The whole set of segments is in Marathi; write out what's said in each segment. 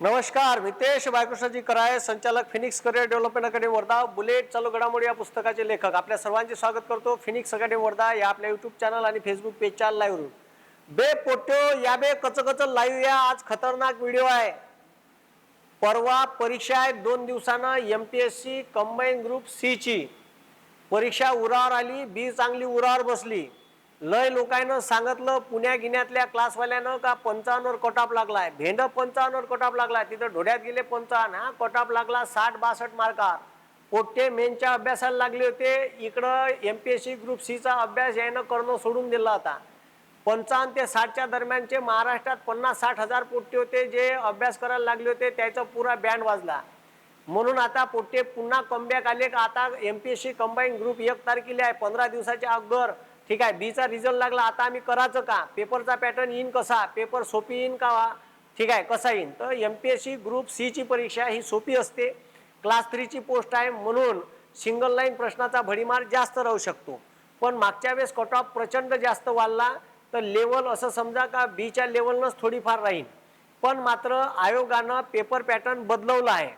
नमस्कार मितेश बायकृष्णजी कराय संचालक Phoenix career development academy Wardha bullet चालू घडामोडी या पुस्तकाचे लेखक. आपल्या सर्वांचे स्वागत करतो फिनिक्स अकॅडमी वर्धा या आपल्या युट्यूब चॅनल आणि फेसबुक पेजच्या लाईव्हवरून बे पोट्यो या बे कचकच लाईव्ह या. आज खतरनाक व्हिडिओ आहे. परवा परीक्षा आहे दोन दिवसानं M P S C combine group C ची. परीक्षा उरावर आली बी चांगली उरावर बसली. लय लोकांना सांगितलं पुण्या गिण्यातल्या क्लासवाल्यानं का पंचावन्नवर कटाप लागलाय. भेंड पंचावन्नवर कटाप लागलाय. तिथं ढोड्यात गेले पंचावन्न हा कटाप लागला साठ बासष्ट मार्कावर. पोट्टे मेनच्या अभ्यासाला लागले होते. इकडं M P S C group सीचा अभ्यास यानं करणं सोडून दिला होता. पंचावन्न ते साठच्या दरम्यानचे महाराष्ट्रात पन्नास साठ हजार पोट्टे होते. जे अभ्यास करायला लागले होते त्याचा पुरा बँड वाजला. म्हणून आता पोट्टे पुन्हा कमबॅक आले का आता M P S C combine group एक तारखेला आहे पंधरा दिवसाच्या अगोदर. ठीक आहे बीचा रिझल्ट लागला आता आम्ही करायचं का? पेपरचा पॅटर्न येईन कसा? पेपर सोपी येईन का? वा? ठीक आहे कसा येईन? तर M P S C group सीची परीक्षा ही सोपी असते. क्लास थ्रीची पोस्ट आहे म्हणून सिंगल लाईन प्रश्नाचा भडीमार जास्त राहू शकतो. पण मागच्या वेळेस कट ऑफ प्रचंड जास्त वाढला तर लेवल असं समजा का बीच्या लेवलनंच थोडीफार राहील पण मात्र आयोगानं पेपर पॅटर्न बदलवला आहे.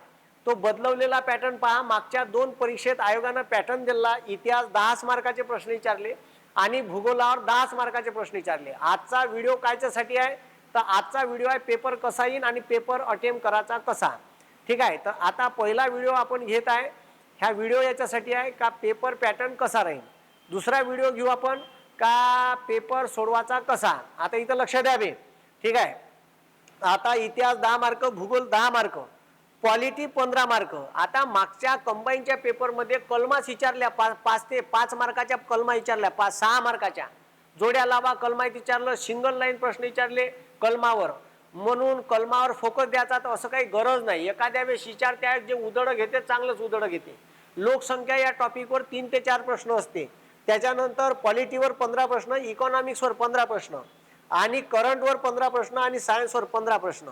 तो बदलवलेला पॅटर्न पहा मागच्या दोन परीक्षेत आयोगानं पॅटर्न दिला इतिहास दहाच मार्काचे प्रश्न विचारले. आणि भूगोलावर दहाच मार्काचे प्रश्न विचारले. आजचा व्हिडिओ कायच्यासाठी आहे? तर आजचा व्हिडिओ आहे पेपर कसा येईन आणि पेपर अटेम्प्ट करायचा कसा? ठीक आहे तर आता पहिला व्हिडिओ आपण घेत आहे. ह्या व्हिडिओ याच्यासाठी आहे का पेपर पॅटर्न कसा राहील? दुसरा व्हिडिओ घेऊ आपण का पेपर सोडवायचा कसा? आता इथं लक्ष द्यावे ठीक आहे. आता इतिहास दहा मार्क भूगोल दहा मार्क. क्वालिटी पंधरा मार्क. आता मागच्या कंबाईनच्या पेपरमध्ये कलमाच विचारल्या पाच पाच ते पाच मार्काच्या कलमा विचारल्या पाच सहा मार्काच्या. जोड्या लावा कलमात विचारलं सिंगल लाईन प्रश्न विचारले कलमावर. म्हणून कलमावर फोकस द्यायचा तर असं काही गरज नाही. एखाद्या वेळेस विचारते आहेत जे उदडं घेते चांगलंच उदडं घेते. लोकसंख्या या टॉपिकवर तीन ते चार प्रश्न असते. त्याच्यानंतर पॉलिटीवर पंधरा प्रश्न इकॉनॉमिक्सवर पंधरा प्रश्न आणि करंटवर पंधरा प्रश्न आणि सायन्सवर पंधरा प्रश्न.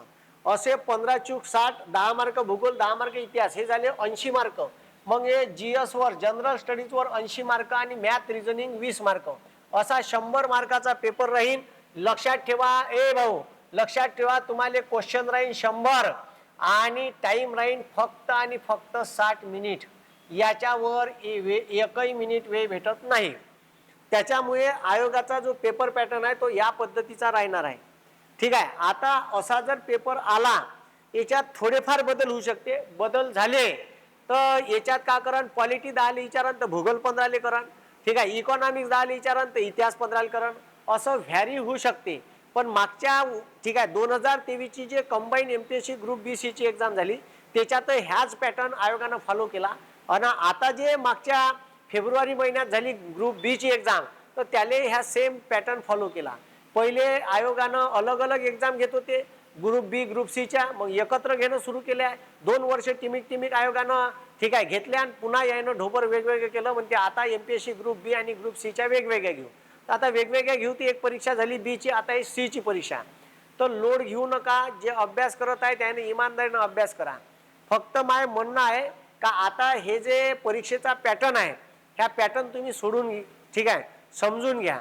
असे पंधरा चूक साठ दहा मार्क भूगोल दहा मार्क इतिहास हे झाले ऐंशी मार्क. मग हे जी एसवर जनरल स्टडीजवर ऐंशी मार्क आणि मॅथ रिझनिंग वीस मार्क. असा शंभर मार्काचा पेपर राहील. लक्षात ठेवा ए भाऊ लक्षात ठेवा तुम्हाला क्वेश्चन राहील शंभर आणि टाईम राहील फक्त आणि फक्त साठ मिनिट याच्यावर ए- वे- एकही मिनिट वेळ भेटत नाही. त्याच्यामुळे आयोगाचा जो पेपर पॅटर्न आहे तो या पद्धतीचा राहणार आहे. ठीक आहे. आता असा जर पेपर आला याच्यात थोडेफार बदल होऊ शकते. बदल झाले तर याच्यात का करण पॉलिटी दहाले विचारण तर भूगोल पंधराले करण ठीक आहे. इकॉनॉमिक्स दहाले विचारण तर इतिहास पंधराले करण असं व्हॅरी होऊ शकते. पण मागच्या ठीक आहे दोन हजार तेवीसची जे combine M P S C group B सीची एक्झाम झाली त्याच्यात ह्याच पॅटर्न आयोगानं फॉलो केला. आणि आता जे मागच्या फेब्रुवारी महिन्यात झाली ग्रुप बीची एक्झाम तर त्याने ह्या सेम पॅटर्न फॉलो केला. पहिले आयोगानं अलग अलग एक्झाम घेत होते. ग्रुप बी ग्रुप सीच्या मग एकत्र घेणं सुरू केलं आहे. दोन वर्ष टिमिक टिमिक आयोगानं ठीक आहे घेतल्या आणि पुन्हा यानं ढोबर वेगवेगळं केलं. म्हणते आता M P S C group B आणि ग्रुप सीच्या वेगवेगळ्या घेऊ. तर आता वेगवेगळ्या घेऊ ती एक परीक्षा झाली. बीची आता ही सीची परीक्षा. तर लोड घेऊ नका. जे अभ्यास करत आहे त्याने इमानदारीनं अभ्यास करा. फक्त माय म्हणणं आहे का आता हे जे परीक्षेचा पॅटर्न आहे ह्या पॅटर्न तुम्ही सोडून घे- ठीक आहे? समजून घ्या.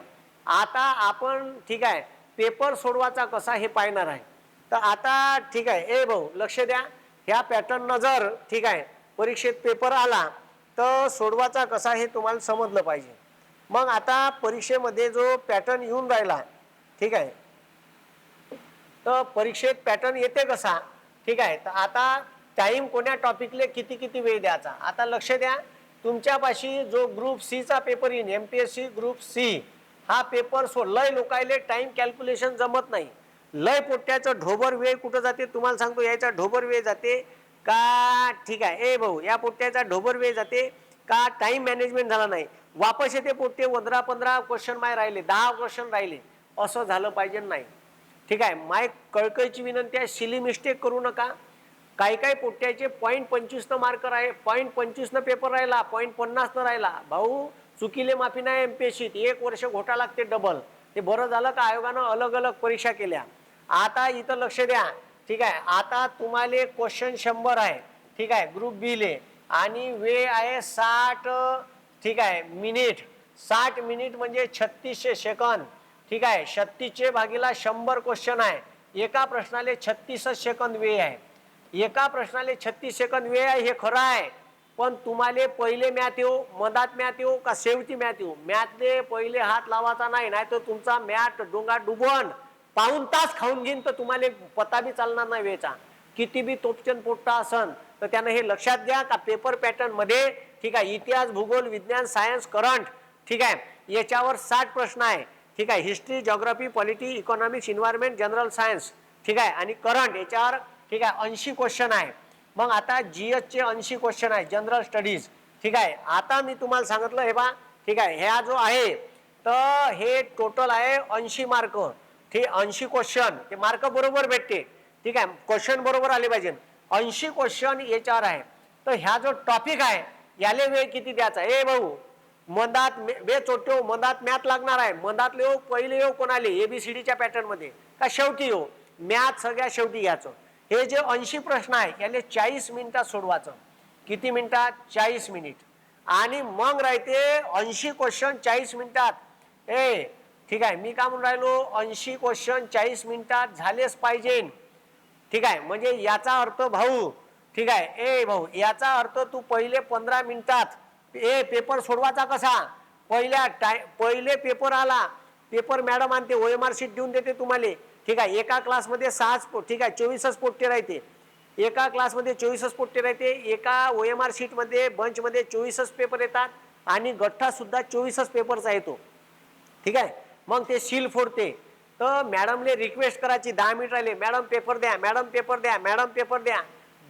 आता आपण ठीक आहे पेपर सोडवायचा कसा हे पाहणार आहे. तर आता ठीक आहे ए भाऊ लक्ष द्या. ह्या पॅटर्न जर ठीक आहे परीक्षेत पेपर आला तर सोडवायचा कसा हे तुम्हाला समजलं पाहिजे. मग आता परीक्षेमध्ये जो पॅटर्न येऊन राहिला ठीक आहे. तर परीक्षेत पॅटर्न येते कसा ठीक आहे. तर आता टाईम कोण्या टॉपिकले किती किती वेळ द्यायचा? आता लक्ष द्या. तुमच्यापाशी जो ग्रुप सीचा पेपर येईन M P S C group C हा पेपर सो लय लोकायले टाइम कॅल्क्युलेशन जमत नाही. लय पोट्याचं ढोबर वेळ कुठं जाते तुम्हाला सांगतो याचा ढोबर वेळ जाते का ठीक आहे ए भाऊ या पोट्याचा ढोबर वेळ जाते का टाइम मॅनेजमेंट झाला नाही. वापस येते पोट्टे पंधरा पंधरा क्वेश्चन माय राहिले दहा क्वेश्चन राहिले. असं झालं पाहिजे नाही. ठीक आहे माय कळकळीची विनंती आहे सिली मिस्टेक करू नका. काही काही पोट्याचे पॉईंट पंचवीसनं मार्क राहील पॉईंट पंचवीसनं पेपर राहिला पॉईंट पन्नासनं राहिला. भाऊ चुकीले माफी नाही एम पी एस सीत. एक वर्ष घोटा लागते डबल ते बरं झालं का आयोगानं अलग अलग परीक्षा केल्या. आता इथं लक्ष द्या. ठीक आहे आता तुम्हाला क्वेश्चन शंभर आहे. ठीक आहे ग्रुप बीले आणि वे आहे साठ ठीक आहे मिनिट साठ मिनिट म्हणजे छत्तीसशे सेकंद ठीक आहे छत्तीसशे भागीला शंभर क्वेश्चन आहे. एका प्रश्नाले छत्तीसच सेकंद वे आहे. एका प्रश्नाले छत्तीस सेकंद वे आहे हे खरं आहे. पण तुम्हाला पहिले मॅथ येऊ मधात मॅथ येऊ का शेवटी मॅथ येऊ? मॅथने पहिले हात लावायचा नाही नाही तर तुमचा मॅथ डोंगा डुबन. पाऊन तास खाऊन घेईन तर तुम्हाला पता बी चालणार नाही वेळचा किती बी तोपचन पोट्टा असन तर त्यानं हे लक्षात घ्या का पेपर पॅटर्नमध्ये ठीक आहे इतिहास भूगोल विज्ञान सायन्स करंट ठीक आहे याच्यावर साठ प्रश्न आहे. ठीक आहे history geography polity economics environment general science ठीक आहे आणि करंट याच्यावर ठीक आहे ऐंशी क्वेश्चन आहे. मग आता जीएस चे ऐंशी क्वेश्चन आहे जनरल स्टडीज ठीक आहे आता मी तुम्हाला सांगितलं हे बा ठीक आहे ह्या जो आहे तर हे टोटल आहे ऐंशी मार्क ठीक ऐंशी क्वेश्चन ते मार्क बरोबर भेटते. ठीक आहे क्वेश्चन बरोबर आले पाहिजे. ऐंशी क्वेश्चन याच्यावर आहे. तर ह्या जो टॉपिक आहे याले वेळ किती द्यायचा? ए भाऊ मधात वे चोट्यो मधात मॅथ लागणार आहे. मधात येऊ हो, पहिले येऊ कोणाले? एबीसीडीच्या पॅटर्नमध्ये का शेवटी हो? येऊ मॅथ सगळ्या शेवटी घ्यायचं. हे जे ऐंशी प्रश्न आहे याले चाळीस मिनिटात सोडवायचं. किती मिनिटात? चाळीस मिनिट. आणि मग राहते ऐंशी क्वेश्चन चाळीस मिनिटात. ए ठीक आहे मी का म्हणून राहिलो? ऐंशी क्वेश्चन चाळीस मिनिटात झालेच पाहिजे. ठीक आहे म्हणजे याचा अर्थ भाऊ ठीक आहे ए भाऊ याचा अर्थ तू पहिले पंधरा मिनिटात ए पेपर सोडवायचा कसा? पहिल्या टाय पहिले पेपर आला. पेपर मॅडम आणते ओ एम आर शीट देऊन देते तुम्हाला. ठीक आहे एका क्लासमध्ये सहाच पो- ठीक आहे चोवीसच पोट्टे राहते. एका क्लासमध्ये चोवीसच पोट्टे राहते एका ओ एम आर शीटमध्ये बंचमध्ये चोवीसच पेपर येतात आणि गठ्ठासुद्धा चोवीसच पेपरचा येतो. ठीक आहे मग ते सील फोडते. तर मॅडमले रिक्वेस्ट करायची दहा मिनिट राहिले मॅडम पेपर द्या मॅडम पेपर द्या मॅडम पेपर द्या.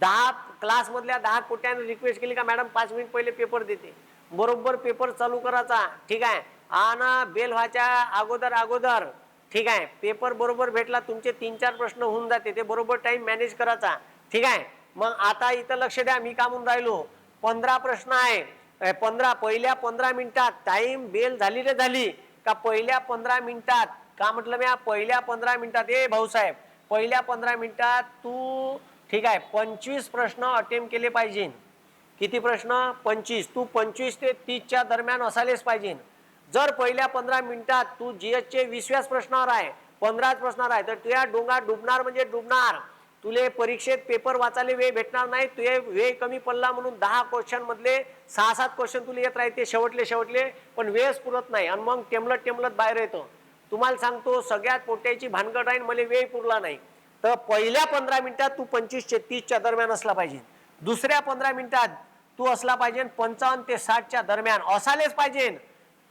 दहा क्लासमधल्या दहा कोट्याने रिक्वेस्ट केली का मॅडम पाच मिनिट पहिले पेपर देते. बरोबर पेपर चालू करायचा ठीक आहे. आणि बेल व्हायच्या अगोदर अगोदर. ठीक आहे. पेपर बरोबर भेटला तुमचे तीन चार प्रश्न होऊन जाते ते बरोबर टाइम मॅनेज करायचा. ठीक आहे. मग आता इथं लक्ष द्या मी का म्हणून राहिलो. पंधरा प्रश्न आहे. पंधरा पहिल्या पंधरा मिनिटात टाइम बेल झाली रे झाली. का पहिल्या पंधरा मिनिटात? का म्हटलं मी पहिल्या पंधरा मिनिटात ए भाऊसाहेब पहिल्या पंधरा मिनिटात तू ठीक आहे पंचवीस प्रश्न अटेम्प्ट केले पाहिजे किती प्रश्न? पंचवीस. तू पंचवीस ते तीसच्या दरम्यान असायलाच पाहिजे जर पहिल्या पंधरा मिनिटात तू जीएसचे चे वीसव्याच प्रश्नावर आहे पंधराच प्रश्नावर आहे तर तुझ्या डोंगा डुबणार म्हणजे डुबणार. तुले परीक्षेत पेपर वाचायला वेळ भेटणार नाही तुझे वेळ कमी पडला म्हणून दहा क्वेश्चन मधले सहा सात क्वेश्चन तुला येत राहते शेवटले शेवटले पण वेळच पुरत नाही. आणि मग टेमलत टेमलत बाहेर येतं. तुम्हाला सांगतो सगळ्यात पोट्याची भानगड राहील मला वेळ पुरला नाही. तर पहिल्या पंधरा मिनिटात तू पंचवीसशे तीसच्या दरम्यान असला पाहिजे. दुसऱ्या पंधरा मिनिटात तू असला पाहिजे पंचावन्न ते साठच्या दरम्यान. असालेच पाहिजे.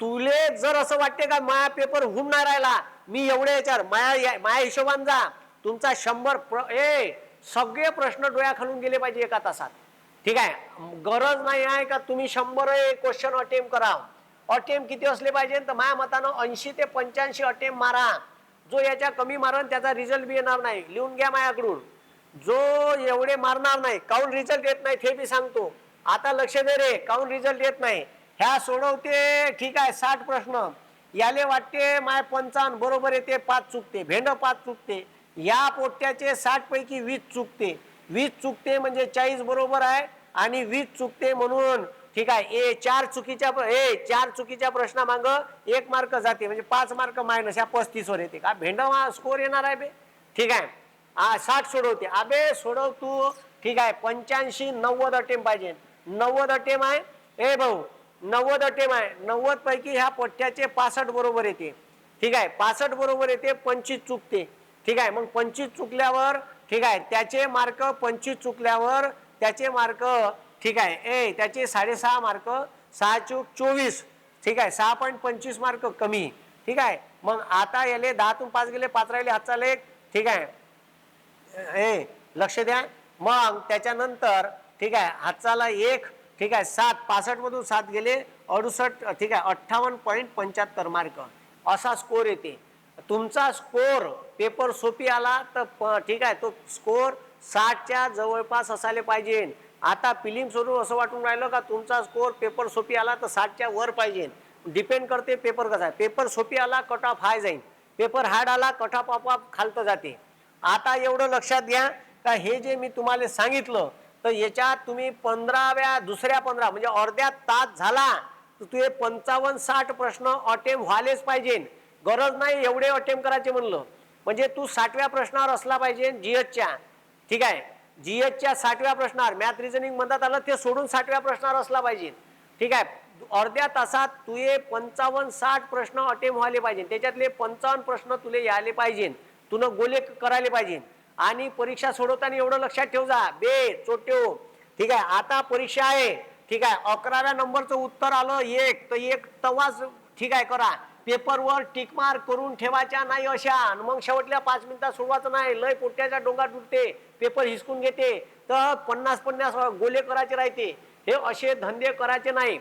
तुले जर असं वाटते का माया पेपर होऊन नाही राहिला मी एवढे याच्यावर माया या- माया हिशोबान जा. तुमचा शंभर प्र- ए सगळे प्रश्न डोळ्या खालून गेले पाहिजे एका तासात. ठीक आहे? गरज नाही आहे का तुम्ही शंभर क्वेश्चन अटेम्प करा. अटेम्प किती असले पाहिजे? तर माझ्या मतानं ऐंशी ते पंच्याऐंशी अटेम्प मारा. जो याच्या कमी मारण त्याचा रिझल्ट बी येणार नाही. लिहून घ्या माझ्याकडून. जो एवढे मारणार नाही काऊन रिझल्ट येत नाही ते बी सांगतो. आता लक्ष दे रे काऊन रिझल्ट येत नाही? ह्या सोडवते ठीक आहे साठ प्रश्न. याले वाटते माय पंचावन्न बरोबर येते पाच चुकते. भेंड पाच चुकते. या पोट्याचे साठ पैकी वीस चुकते. वीस चुकते म्हणजे चाळीस बरोबर आहे आणि वीस चुकते म्हणून ठीक आहे ए चार चुकीच्या ए चार चुकीच्या प्रश्नामाग एक मार्क जाते. म्हणजे पाच मार्क मायनस या पस्तीस वर येते का? भेंड स्कोर येणार आहे बे. ठीक आहे. हा साठ सोडवते. अबे सोडव तू. ठीक आहे पंच्याऐंशी नव्वद अटेम पाहिजे. नव्वद अटेम आहे. ए भाऊ नव्वद अटेम आहे नव्वद पैकी ह्या पठ्याचे पासष्ट बरोबर येते. ठीक आहे? पासष्ट बरोबर येते पंचवीस चुकते. ठीक आहे? मग पंचवीस चुकल्यावर ठीक आहे? त्याचे मार्क पंचवीस चुकल्यावर त्याचे मार्क ठीक आहे? ए त्याचे साडेसहा मार्क सहा चूक चोवीस. ठीक आहे? सहा पॉईंट पंचवीस मार्क कमी. ठीक आहे? मग आता याले दहातून पाच गेले पाच राहिले हातचा लेख. ठीक आहे? ए लक्ष द्या. मग त्याच्यानंतर ठीक आहे? हातचाला एक ठीक आहे सात पासष्टमधून सात गेले अडुसष्ट ठीक आहे अठ्ठावन्न पॉईंट पंच्याहत्तर मार्क असा स्कोर येते. तुमचा स्कोर पेपर सोपी आला तर प- ठीक आहे तो स्कोर साठच्या जवळपास असायला पाहिजे. आता फिलिंग सोडून असं वाटून राहिलं का तुमचा स्कोर पेपर सोपी आला तर साठच्या वर पाहिजे. डिपेंड करते पेपर कसा आहे. पेपर सोपी आला कट ऑफ हाय जाईल. पेपर हार्ड आला कट ऑफ आपोआप खालतं जाते. आता एवढं लक्षात घ्या का हे जे मी तुम्हाला सांगितलं तर याच्यात तुम्ही पंधराव्या दुसऱ्या पंधरा म्हणजे अर्ध्या तास झाला तर तुझे पंचावन्न साठ प्रश्न अटेम व्हायलेच पाहिजे. गरज नाही एवढे अटेम करायचे म्हणलं. म्हणजे तू साठव्या प्रश्नावर असला पाहिजे जीएसच्या ठीक आहे? जीएसच्या साठव्या प्रश्नावर मॅथ रिझनिंग म्हणतात आलं ते सोडून साठव्या प्रश्नावर असला पाहिजे. ठीक आहे? अर्ध्या तासात तुये पंचावन्न साठ प्रश्न अटेम्प व्हायला पाहिजे. त्याच्यातले पंचावन्न प्रश्न तुले यायले पाहिजे. तुनं गोले करायला पाहिजे. आणि परीक्षा सोडवताना एवढं लक्षात ठेव जा बे चोट्यो ठीक आहे आता परीक्षा आहे. ठीक आहे अकराव्या नंबरचं उत्तर आलं एक. तर एक तवाच ठीक आहे करा. पेपरवर टिकमार करून ठेवायच्या नाही अशा. आणि मग शेवटल्या पाच मिनिटात सोडवायचं नाही. लय पोट्याच्या डोंगात उठते पेपर हिसकून घेते. तर पन्नास पन्नास गोले करायचे राहते. हे असे धंदे करायचे नाही.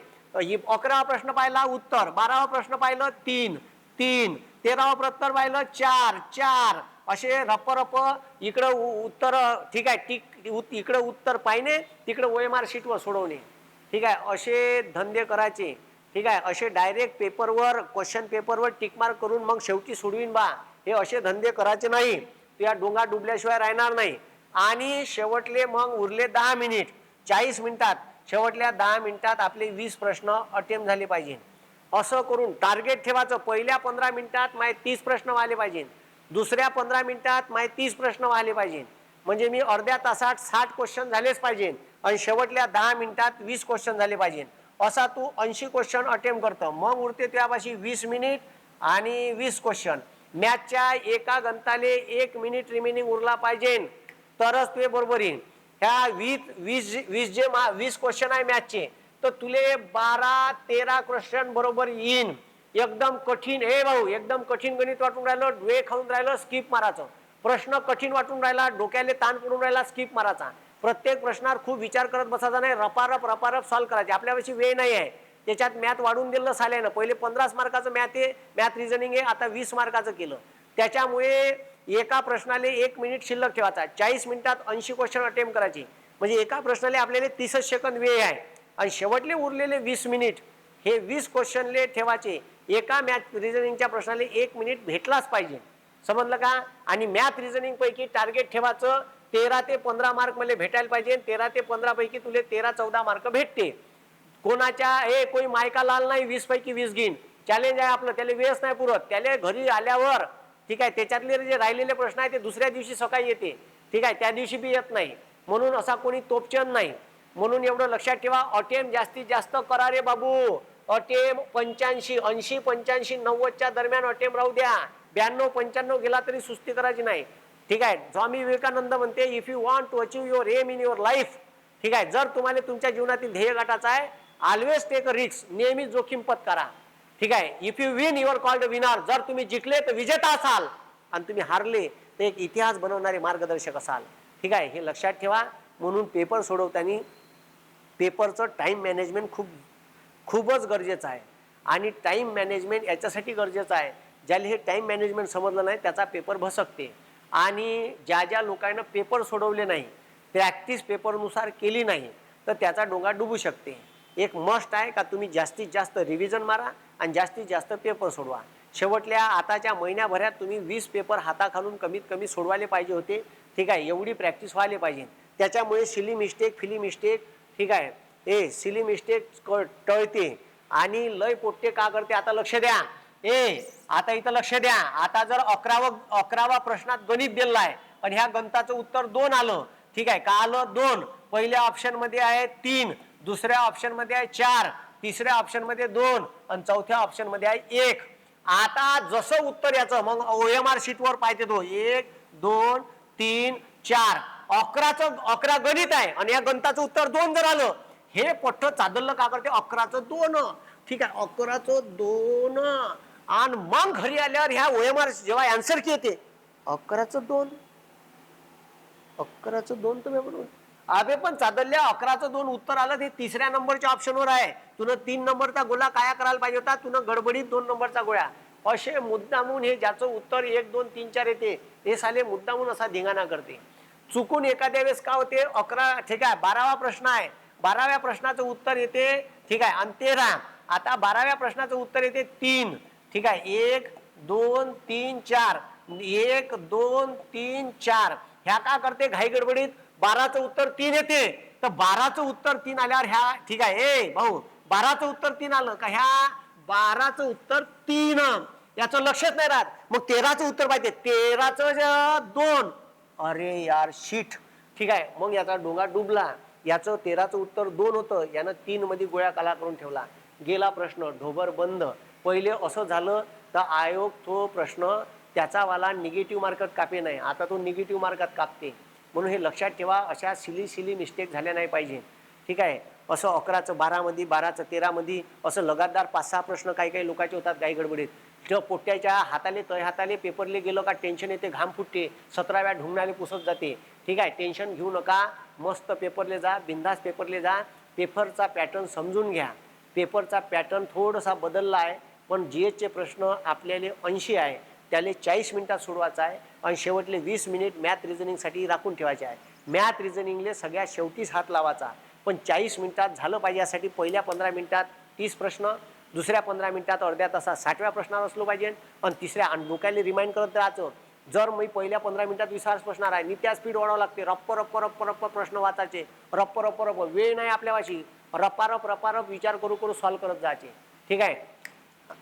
अकरावा प्रश्न पाहिला उत्तर. बारावा प्रश्न पाहिलं तीन. तीन. तेरावा प्रत्तर पाहिलं चार. चार. असे रप रप इकडं उ- उत्तर ठीक आहे टिक उत- इकडं उत्तर पाहिणे तिकडं ओएमआर शीटवर सोडवणे. ठीक आहे असे धंदे करायचे. ठीक आहे असे डायरेक्ट पेपरवर क्वेश्चन पेपरवर टिकमार करून मग शेवटी सोडवीन बा. हे असे धंदे करायचे नाही. या डोंगा डुबल्याशिवाय राहणार नाही. आणि शेवटले मग उरले दहा मिनिट चाळीस मिनिटात शेवटल्या दहा मिनिटात आपले वीस प्रश्न अटेम्प्ट झाले पाहिजे. असं करून टार्गेट ठेवायचं. पहिल्या पंधरा मिनिटात माय तीस प्रश्न व्हायला पाहिजे. दुसऱ्या पंधरा मिनिटात माय तीस प्रश्न व्हायले पाहिजे. म्हणजे मी अर्ध्या तासात साठ क्वेश्चन झालेच पाहिजे. आणि शेवटल्या दहा मिनिटात वीस क्वेश्चन झाले पाहिजे. असा तू ऐंशी क्वेश्चन अटेम्प्ट करतो. मग उरते त्यापाशी वीस मिनिट आणि वीस क्वेश्चन मॅचच्या एका गंताले एक मिनिट रिमेनिंग उरला पाहिजे. तरच तुझे बरोबर येईल. ह्या वीस वीस वीस जे मा वीस क्वेश्चन आहे मॅथचे तर तुले बारा तेरा क्वेश्चन बरोबर येईन. एकदम कठीण हे भाऊ एकदम कठीण गणित वाटून राहिलं डोळे खाऊन राहिलं स्किप मारायचं. प्रश्न कठीण वाटून राहिला डोक्याला ताण पडून राहिला स्किप मारायचा. प्रत्येक प्रश्नावर खूप विचार करत बसायचा नाही रपारप रपारप सॉल्व्ह करायचे. आपल्यापाशी वेळ नाही आहे. त्याच्यात मॅथ वाढून दिलं साल्यानं पहिले पंधराच मार्काचं मॅथ आहे मॅथ रिझनिंग आहे आता वीस मार्काचं केलं. त्याच्यामुळे एका प्रश्नाले एक मिनिट शिल्लक ठेवायचा. चाळीस मिनिटात ऐंशी क्वेश्चन अटेम्प्ट करायचे. म्हणजे एका प्रश्नाला आपल्याला तीसच सेकंद वेळ आहे. आणि शेवटले उरलेले वीस मिनिट हे वीस क्वेश्चनले ठेवायचे. एका मॅथ रिझनिंगच्या प्रश्नाला एक मिनिट भेटलाच पाहिजे. समजलं का? आणि मॅथ रिझनिंग पैकी टार्गेट ठेवायचं तेरा ते पंधरा मार्क मला भेटायला पाहिजे तेरा ते पंधरा पैकी तुले तेरा चौदा मार्क भेटते. कोणाच्या हे कोणी मायका लाल नाही वीस पैकी वीस घेईन. चॅलेंज आहे आपलं त्याला वेळच नाही पुरत. त्याला घरी आल्यावर ठीक आहे त्याच्यातले जे राहिलेले प्रश्न आहे ते दुसऱ्या दिवशी सकाळी येते. ठीक आहे त्या दिवशी बी येत नाही. म्हणून असा कोणी तोपचन नाही. म्हणून एवढं लक्षात ठेवा अटेम जास्तीत जास्त करा रे बाबू. अटेम पंच्याऐंशी ऐंशी पंच्याऐंशी नव्वदच्या दरम्यान अटेम राहू द्या. ब्याण्णव पंच्याण्णव गेला तरी सुस्ती करायची नाही. ठीक आहे? स्वामी विवेकानंद म्हणते if you want to achieve your aim in your life ठीक आहे? जर तुम्हाला तुमच्या जीवनातील ध्येय गाठाचा आहे ऑलवेज टेक अ रिक्स नेहमी जोखीम पत्करा ठीक आहे? If you win you're called winner जर तुम्ही जिंकले तर विजेता असाल. आणि तुम्ही हारले तर एक इतिहास बनवणारे मार्गदर्शक असाल. ठीक आहे? हे लक्षात ठेवा. म्हणून पेपर सोडवताना पेपरचं टाईम मॅनेजमेंट खूप खूपच गरजेचं आहे. आणि टाईम मॅनेजमेंट याच्यासाठी गरजेचं आहे. ज्याला हे टाईम मॅनेजमेंट समजलं नाही त्याचा पेपर भसकते. आणि ज्या ज्या लोकांना पेपर सोडवले नाही प्रॅक्टिस पेपरनुसार केली नाही तर त्याचा डोंगा डुबू शकते. एक मस्ट आहे का तुम्ही जास्तीत जास्त रिव्हिजन मारा आणि जास्तीत जास्त पेपर सोडवा. शेवटल्या आताच्या महिन्याभरात तुम्ही वीस पेपर हाताखालून कमीत कमी सोडवायला पाहिजे होते. ठीक आहे एवढी प्रॅक्टिस व्हायला पाहिजे. त्याच्यामुळे सिली मिस्टेक फिली मिस्टेक ठीक आहे. ए सिली मिस्टेक टळते. आणि लय पोट्टे का करते आता लक्ष द्या. ए आता इथं लक्ष द्या. आता जर अकरावं अकरावा प्रश्नात गणित दिलेला आहे पण ह्या गणिताचं उत्तर दोन आलं. ठीक आहे का आलं? दोन. पहिल्या ऑप्शनमध्ये आहे तीन. दुसऱ्या ऑप्शनमध्ये आहे चार. तिसऱ्या ऑप्शनमध्ये दोन. आणि चौथ्या ऑप्शनमध्ये आहे एक. आता जसं उत्तर याचं मग ओ एम शीट वर पाहिजे तो. एक दोन तीन चार. अकराचं अकरा गणित आहे. आणि या गणिताचं उत्तर दोन जर आलं हे पठ्ठ चादलं का करते? अकराचं दोन. ठीक आहे अकराचं दोन. आणि मग घरी आल्यावर ह्या ओएमआर जेव्हा अँसर की येते? अकराचं दोन. अकराचं दोन तुम्ही बरोबर अबे पण चादल्या अकराचं दोन उत्तर आलं ते तिसऱ्या नंबरच्या ऑप्शनवर आहे. तुनं तीन नंबरचा गोळा काया करायला पाहिजे होता तुला गडबडीत दोन नंबरचा गोळ्या असे मुद्दामून हे ज्याचं उत्तर एक दोन तीन चार येते हे साले मुद्दामून असा धिंगाणा करते. चुकून एखाद्या वेळेस का होते? अकरा ठीक आहे बारावा प्रश्न आहे. बाराव्या प्रश्नाचं उत्तर येते ठीक आहे आणि तेरा आता बाराव्या प्रश्नाचं उत्तर येते तीन. ठीक आहे एक दोन तीन चार. एक दोन तीन चार. ह्या का करते घाई गडबडीत? बाराचं उत्तर तीन येते. तर बाराचं उत्तर तीन आल्यावर ह्या ठीक आहे ए भाऊ बाराचं उत्तर तीन आलं का ह्या बाराचं उत्तर तीन. याचं लक्षच नाही राहत. मग तेराचं उत्तर पाहिजे. तेराचं दोन. अरे यार शीट ठीक आहे मग याचा डोंगा डुबला. याचं तेराचं उत्तर दोन होतं. यानं तीनमध्ये गोळ्या काला करून ठेवला. गेला प्रश्न ढोबर बंद. पहिले असं झालं तर आयोग तो प्रश्न त्याचावाला निगेटिव्ह मार्कात कापे नाही. आता तो निगेटिव्ह मार्कात कापते. म्हणून हे लक्षात ठेवा अशा सिली सिली मिस्टेक झाल्या नाही पाहिजे. ठीक आहे? असं अकराचं बारामध्ये बाराचं तेरामध्ये असं लगातार पाच सहा प्रश्न काही काही लोकांचे होतात काही गडबडीत. किंवा पोट्याच्या हाताले तय हाताले पेपरले गेलं का टेन्शन येते घाम फुटते सतराव्या ढुंगणाले पुसत जाते. ठीक आहे टेन्शन घेऊ नका. मस्त पेपरले जा बिंदास पेपरले जा. पेपरचा पॅटर्न समजून घ्या. पेपरचा पॅटर्न थोडासा बदलला आहे पण जी एचचे प्रश्न आपल्याला ऐंशी आहे. त्याले चाळीस मिनिटात सोडवायचा आहे आणि शेवटले वीस मिनिट मॅथ रिझनिंगसाठी राखून ठेवायचे आहे. मॅथ रिझनिंगले सगळ्या शेवटीच हात लावायचा. पण चाळीस मिनिटात झालं पाहिजे यासाठी पहिल्या पंधरा मिनिटात तीस प्रश्न दुसऱ्या पंधरा मिनिटात अर्ध्या तासात साठव्या प्रश्नावर असलो पाहिजे आणि तिसऱ्या आणि डोक्याला रिमाइंड करत राहायचं. जर मी पहिल्या पंधरा मिनिटात विश्वास बसणार आहे नित्या स्पीड वाढावं लागते. रप्प रप्प रप्प रप्प प्रश्न वाचायचे. रप्प रप्प रप्प. वेळ नाही आपल्यापाशी. रपारप रपारप विचार करू करू सॉल्व्ह करत जायचे. ठीक आहे?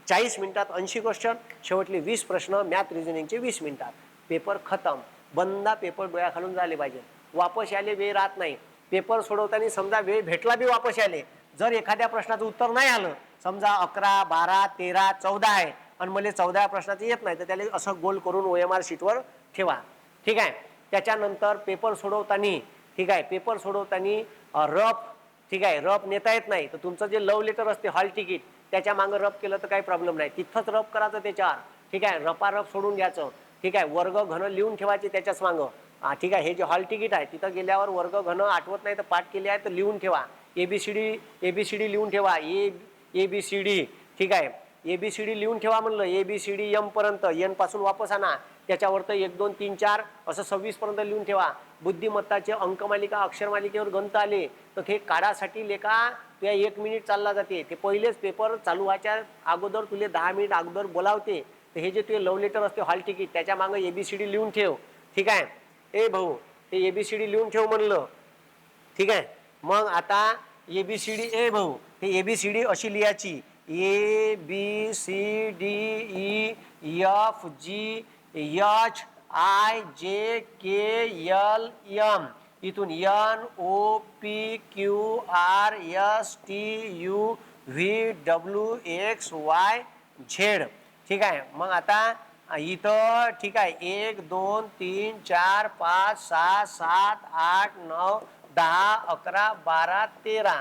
चाळीस मिनिटात ऐंशी क्वेश्चन शेवटले वीस प्रश्न मॅथ रिझनिंगचे वीस मिनिटात. पेपर खतम. बंदा पेपर डोळ्या खालून झाले पाहिजे. वापस आले वेळ राहत नाही. पेपर सोडवताना समजा वेळ भेटला बी वापस यायले. जर एखाद्या प्रश्नाचं उत्तर नाही आलं समजा अकरा बारा तेरा चौदा आहे. आणि मला चौदा प्रश्नाचं येत नाही तर त्याला असं गोल करून ओ एम आर शीटवर ठेवा. ठीक आहे? त्याच्यानंतर पेपर सोडवताना ठीक आहे? पेपर सोडवताना रफ ठीक आहे? रफ नेता येत नाही. तर तुमचं जे लव लेटर असते हॉल तिकीट त्याच्या मागं रफ केलं तर काही प्रॉब्लेम नाही. तिथंच रफ करायचं त्याच्यावर. ठीक आहे? रपा रफ सोडून घ्यायचं. ठीक आहे? वर्ग घन लिहून ठेवायचे त्याच्याच मागं. ठीक आहे? हे जे हॉल तिकीट आहे तिथं गेल्यावर वर्ग घन आठवत नाही तर पाठ केले आहे तर लिहून ठेवा. A B C D A B C D लिहून ठेवा. ए ए बी सी डी ठीक आहे? एबीसीडी लिहून ठेवा म्हणलं. एबीसीडी एम पर्यंत एनपासून वापस आणा. त्याच्यावर तर एक दोन तीन चार असं सव्वीस पर्यंत लिहून ठेवा. बुद्धिमत्ताचे अंकमालिका अक्षरमालिकेवर गंत आले तर ते काढासाठी लेखा तुया एक मिनिट चालला जाते. ते पहिलेच पेपर चालू व्हायच्या अगोदर तुले दहा मिनिट अगोदर बोलावते. तर हे जे तुझे लव लेटर असते हॉल तिकीट त्याच्या मागं एबीसीडी लिहून ठेव. ठीक आहे? ए भाऊ ते एबीसीडी लिहून ठेव म्हणलं. ठीक आहे? मग आता ए बी सी डी ए भाऊ ते ए बी सी डी अशी लिहायची. A B C D E F G H I J K L M इथून N O P Q R S T U V W X Y Z ठीक आहे? मग आता इथं ठीक आहे, एक, दोन, तीन, चार, पाच, सहा, सात, आठ, नऊ, दहा, अकरा, बारा, तेरा,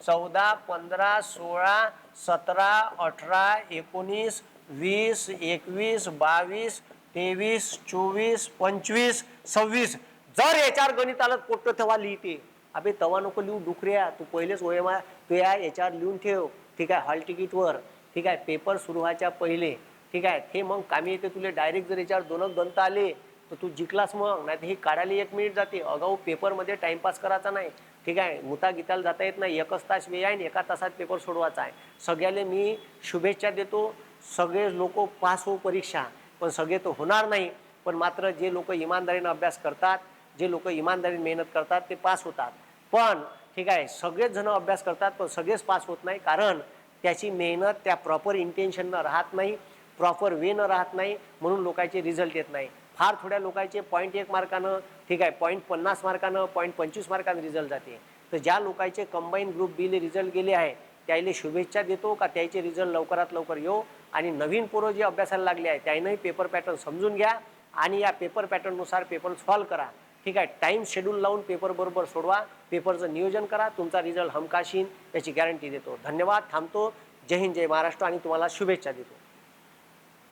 चौदा, पंधरा, सोळा सतरा अठरा एकोणीस वीस एकवीस बावीस तेवीस चोवीस पंचवीस सव्वीस. जर याच्यावर गणित आलं तेव्हा लिहिते. अबे तवा नको लिहू डुकऱ्या. तू पहिलेच ओएमा तू या याच्यावर लिहून ठेव. ठीक आहे हॉल तिकीटवर. ठीक आहे पेपर सुरू व्हायच्या पहिले. ठीक आहे हे मग कामी येते तुला. डायरेक्ट जर याच्यावर दोनच दंत आले तर तू जिंकलास मग. नाही तर ही काढायला एक मिनिट जाते. अगाऊ पेपरमध्ये टाइमपास करायचा नाही. ठीक आहे? मुता गीताला जाता येत नाही. एकच तास वेळ आहे आणि एका तासात पेपर सोडवायचा आहे. सगळ्याला मी शुभेच्छा देतो. सगळे लोक पास हो परीक्षा. पण सगळे तो होणार नाही. पण मात्र जे लोक इमानदारीनं अभ्यास करतात जे लोक इमानदारीने मेहनत करतात ते पास होतात. पण ठीक आहे सगळेच जण अभ्यास करतात पण सगळेच पास होत नाही. कारण त्याची मेहनत त्या प्रॉपर इंटेन्शननं राहत नाही प्रॉपर वेनं राहत नाही म्हणून लोकांचे रिझल्ट येत नाही. फार थोड्या लोकांचे पॉईंट एक मार्कानं ठीक आहे पॉईंट पन्नास मार्कानं पॉईंट पंचवीस मार्कानं रिझल्ट जाते. तर ज्या लोकांचे कंबाईन ग्रुप बीले रिझल्ट गेले आहे त्याला शुभेच्छा देतो का त्याचे रिझल्ट लवकरात लवकर येऊ. आणि नवीन पोरं जे अभ्यासाला लागले आहे त्यानंही पेपर पॅटर्न समजून घ्या आणि या पेपर पॅटर्ननुसार पेपर सॉल्व करा. ठीक आहे टाईम शेड्यूल लावून पेपर बरोबर सोडवा पेपरचं नियोजन करा तुमचा रिझल्ट हमकाशीन याची गॅरंटी देतो. धन्यवाद थांबतो. जय हिंद जय महाराष्ट्र आणि तुम्हाला शुभेच्छा देतो.